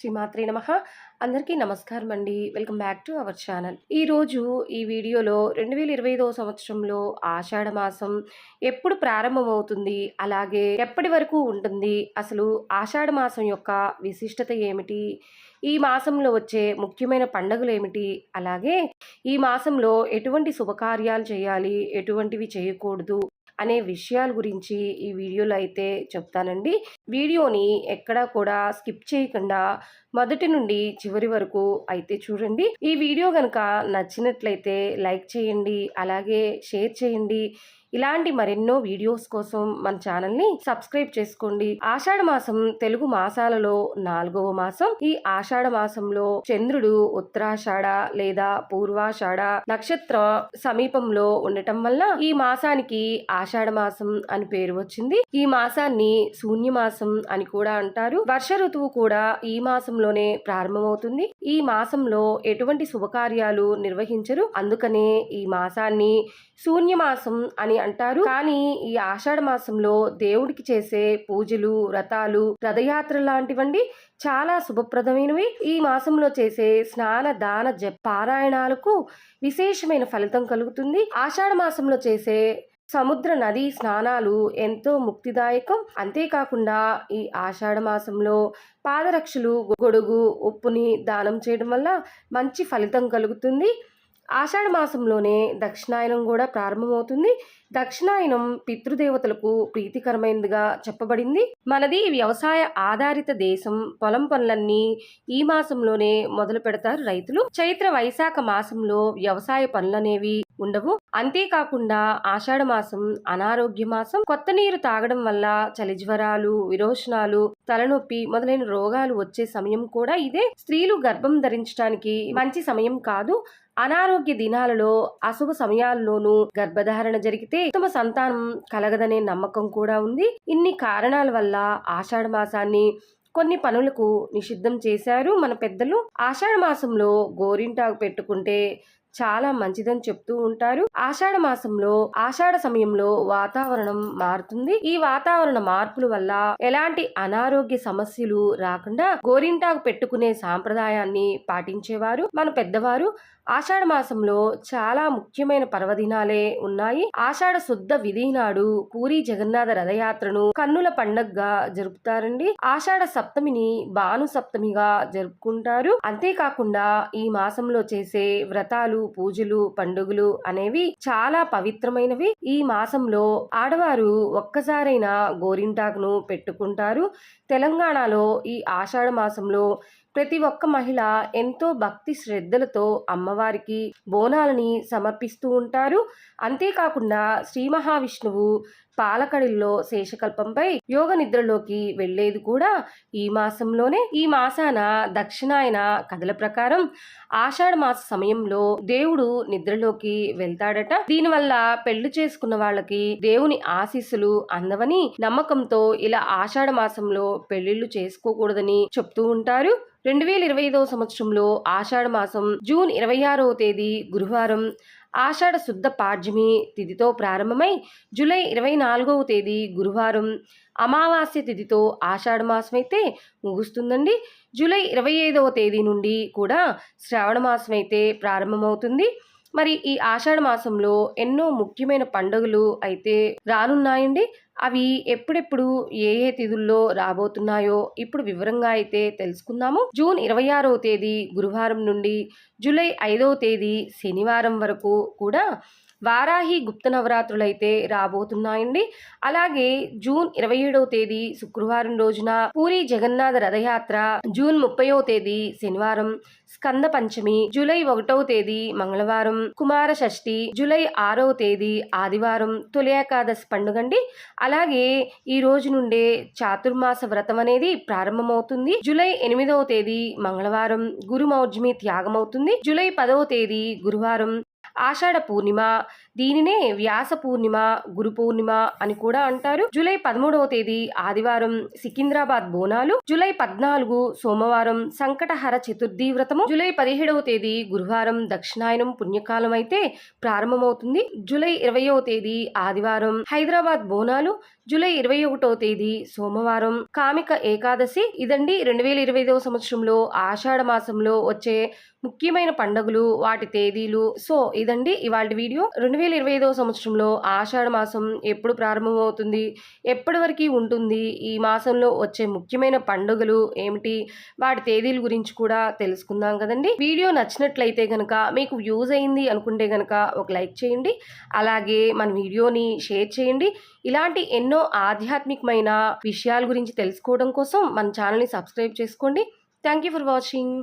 శ్రీమాత్రి నమ. అందరికీ నమస్కారం అండి. Welcome back to our channel. ఈరోజు ఈ వీడియోలో రెండు వేల ఇరవై ఐదవ సంవత్సరంలో ఆషాఢ మాసం ఎప్పుడు ప్రారంభమవుతుంది? అలాగే ఎప్పటి వరకు ఉంటుంది? అసలు ఆషాఢ మాసం యొక్క విశిష్టత ఏమిటి? ఈ మాసంలో వచ్చే ముఖ్యమైన పండుగలు ఏమిటి? అలాగే ఈ మాసంలో ఎటువంటి శుభకార్యాలు చేయాలి? ఎటువంటివి చేయకూడదు? అనే విషయాల గురించి ఈ వీడియోలో అయితే చెప్తానండి. వీడియోని ఎక్కడా కూడా స్కిప్ చేయకుండా మొదటి నుండి చివరి వరకు అయితే చూడండి. ఈ వీడియో కనుక నచ్చినట్లయితే లైక్ చేయండి అలాగే షేర్ చేయండి. ఇలాంటి మరెన్నో వీడియోస్ కోసం మన ఛానల్ని సబ్స్క్రైబ్ చేసుకోండి. ఆషాఢ మాసం తెలుగు మాసాలలో నాలుగవ మాసం. ఈ ఆషాఢ మాసంలో చంద్రుడు ఉత్తరాషాఢ లేదా పూర్వాషాఢ నక్షత్ర సమీపంలో ఉండటం వల్ల ఈ మాసానికి ఆషాఢ మాసం అని పేరు వచ్చింది. ఈ మాసాన్ని శూన్య మాసం అని కూడా అంటారు. వర్ష ఋతువు కూడా ఈ మాసంలోనే ప్రారంభమవుతుంది. ఈ మాసంలో ఎటువంటి శుభకార్యాలు నిర్వహించరు. అందుకనే ఈ మాసాన్ని శూన్యమాసం అని అంటారు. కానీ ఈ ఆషాఢ మాసంలో దేవుడికి చేసే పూజలు వ్రతాలు రథయాత్ర లాంటివండి చాలా శుభప్రదమైనవి. ఈ మాసంలో చేసే స్నాన దాన జ పారాయణాలకు విశేషమైన ఫలితం కలుగుతుంది. ఆషాఢ మాసంలో చేసే సముద్ర నది స్నానాలు ఎంతో ముక్తిదాయకం. అంతేకాకుండా ఈ ఆషాఢ మాసంలో పాదరక్షలు గొడుగు ఉప్పుని దానం చేయడం వల్ల మంచి ఫలితం కలుగుతుంది. ఆషాఢ మాసంలోనే దక్షిణాయనం కూడా ప్రారంభమవుతుంది. దక్షిణాయనం పితృదేవతలకు ప్రీతికరమైనదిగా చెప్పబడింది. మనది వ్యవసాయ ఆధారిత దేశం. పొలం పనులన్నీ ఈ మాసంలోనే మొదలు పెడతారు రైతులు. చైత్ర వైశాఖ మాసంలో వ్యవసాయ పనులనేవి ఉండవు. అంతేకాకుండా ఆషాఢ మాసం అనారోగ్య మాసం కొత్త నీరు తాగడం వల్ల చలి జ్వరాలు విరోచనాలు తలనొప్పి మొదలైన రోగాలు వచ్చే సమయం కూడా ఇదే. స్త్రీలు గర్భం ధరించడానికి మంచి సమయం కాదు. అనారోగ్య దినాలలో అశుభ సమయాల్లోనూ గర్భధారణ జరిగితే ఉత్తమ సంతానం కలగదనే నమ్మకం కూడా ఉంది. ఇన్ని కారణాల వల్ల ఆషాఢ మాసాన్ని కొన్ని పనులకు నిషిద్ధం చేశారు మన పెద్దలు. ఆషాఢ మాసంలో గోరింటాకు పెట్టుకుంటే చాలా మంచిదని చెప్తూ ఉంటారు. ఆషాఢ మాసంలో ఆషాఢ సమయంలో వాతావరణం మారుతుంది. ఈ వాతావరణ మార్పుల వల్ల ఎలాంటి అనారోగ్య సమస్యలు రాకుండా గోరింటాకు పెట్టుకునే సాంప్రదాయాన్ని పాటించేవారు మన పెద్దవారు. ఆషాఢ మాసంలో చాలా ముఖ్యమైన పర్వదినాలే ఉన్నాయి. ఆషాఢ శుద్ధ విధి నాడు పూరి జగన్నాథ రథయాత్రను కన్నుల పండగగా జరుపుతారండి. ఆషాఢ సప్తమిని భాను సప్తమిగా జరుపుకుంటారు. అంతేకాకుండా ఈ మాసంలో చేసే వ్రతాలు పూజలు పండుగలు అనేవి చాలా పవిత్రమైనవి. ఈ మాసంలో ఆడవారు ఒక్కసారైనా గోరింటాకును పెట్టుకుంటారు. తెలంగాణలో ఈ ఆషాఢ మాసంలో ప్రతి ఒక్క మహిళ ఎంతో భక్తి శ్రద్ధలతో అమ్మవారికి బోనాలని సమర్పిస్తూ ఉంటారు. అంతేకాకుండా శ్రీ మహావిష్ణువు పాలకడిల్లో శేషకల్పంపై యోగ నిద్రలోకి వెళ్ళేది కూడా ఈ మాసంలోనే. ఈ మాసాన దక్షిణాయన కథల ప్రకారం ఆషాఢ మాస సమయంలో దేవుడు నిద్రలోకి వెళ్తాడట. దీనివల్ల పెళ్ళి చేసుకున్న వాళ్ళకి దేవుని ఆశీస్సులు అందవని నమ్మకంతో ఇలా ఆషాఢ మాసంలో పెళ్ళిళ్ళు చేసుకోకూడదని చెప్తూ ఉంటారు. రెండు వేల ఇరవై ఐదవ సంవత్సరంలో ఆషాఢ మాసం జూన్ ఇరవై ఆరవ తేదీ గురువారం ఆషాఢ శుద్ధ పాడ్యమి తిథితో ప్రారంభమై జూలై ఇరవై నాలుగవ తేదీ గురువారం అమావాస్య తిథితో ఆషాఢ మాసం అయితే ముగుస్తుందండి. జూలై ఇరవై ఐదవ తేదీ నుండి కూడా శ్రావణ మాసం అయితే ప్రారంభమవుతుంది. మరి ఈ ఆషాఢ మాసంలో ఎన్నో ముఖ్యమైన పండుగలు అయితే రానున్నాయండి. అవి ఎప్పుడెప్పుడు ఏ ఏ తిథుల్లో రాబోతున్నాయో ఇప్పుడు వివరంగా అయితే తెలుసుకుందాము. జూన్ ఇరవై ఆరవ తేదీ గురువారం నుండి జూలై ఐదవ తేదీ శనివారం వరకు కూడా వారాహి గుప్త నవరాత్రులు అయితే రాబోతున్నాయండి. అలాగే జూన్ ఇరవై ఏడవ తేదీ శుక్రవారం రోజున పూరి జగన్నాథ రథయాత్ర జూన్ ముప్పైవ తేదీ శనివారం స్కంద పంచమి జూలై ఒకటవ తేదీ మంగళవారం కుమార షష్ఠి జూలై ఆరవ తేదీ ఆదివారం తొలి ఏకాదశి పండుగండి. అలాగే ఈ రోజు నుండే చాతుర్మాస వ్రతం అనేది ప్రారంభమవుతుంది. జూలై ఎనిమిదవ తేదీ మంగళవారం గురుమౌజ్మి త్యాగమవుతుంది. జూలై పదవ తేదీ గురువారం ఆషాఢ పూర్ణిమ దీనినే వ్యాస పూర్ణిమ గురు పూర్ణిమ అని కూడా అంటారు. జూలై పదమూడవ తేదీ ఆదివారం సికింద్రాబాద్ బోనాలు. జూలై పద్నాలుగు సోమవారం సంకటహర చతుర్థి వ్రతము. జూలై పదిహేడవ తేదీ గురువారం దక్షిణాయనం పుణ్యకాలం అయితే ప్రారంభమవుతుంది. జూలై ఇరవయవ తేదీ ఆదివారం హైదరాబాద్ బోనాలు. జూలై ఇరవై ఒకటో తేదీ సోమవారం కామిక ఏకాదశి. ఇదండి రెండు వేల ఇరవై ఐదవ సంవత్సరంలో ఆషాఢ మాసంలో వచ్చే ముఖ్యమైన పండుగలు వాటి తేదీలు. సో ఇదండి ఇవాళ వీడియో. రెండు వేల ఇరవై ఐదవ సంవత్సరంలో ఆషాఢ మాసం ఎప్పుడు ప్రారంభమవుతుంది? ఎప్పటి వరకు ఉంటుంది? ఈ మాసంలో వచ్చే ముఖ్యమైన పండుగలు ఏమిటి? వాటి తేదీల గురించి కూడా తెలుసుకుందాం కదండి. వీడియో నచ్చినట్లయితే కనుక మీకు యూజ్ అయింది అనుకుంటే కనుక ఒక లైక్ చేయండి. అలాగే మన వీడియోని షేర్ చేయండి. ఇలాంటి ఎన్నో ఆధ్యాత్మికమైన విషయాల గురించి తెలుసుకోవడం కోసం మన ఛానల్ని సబ్స్క్రైబ్ చేసుకోండి. Thank you for watching.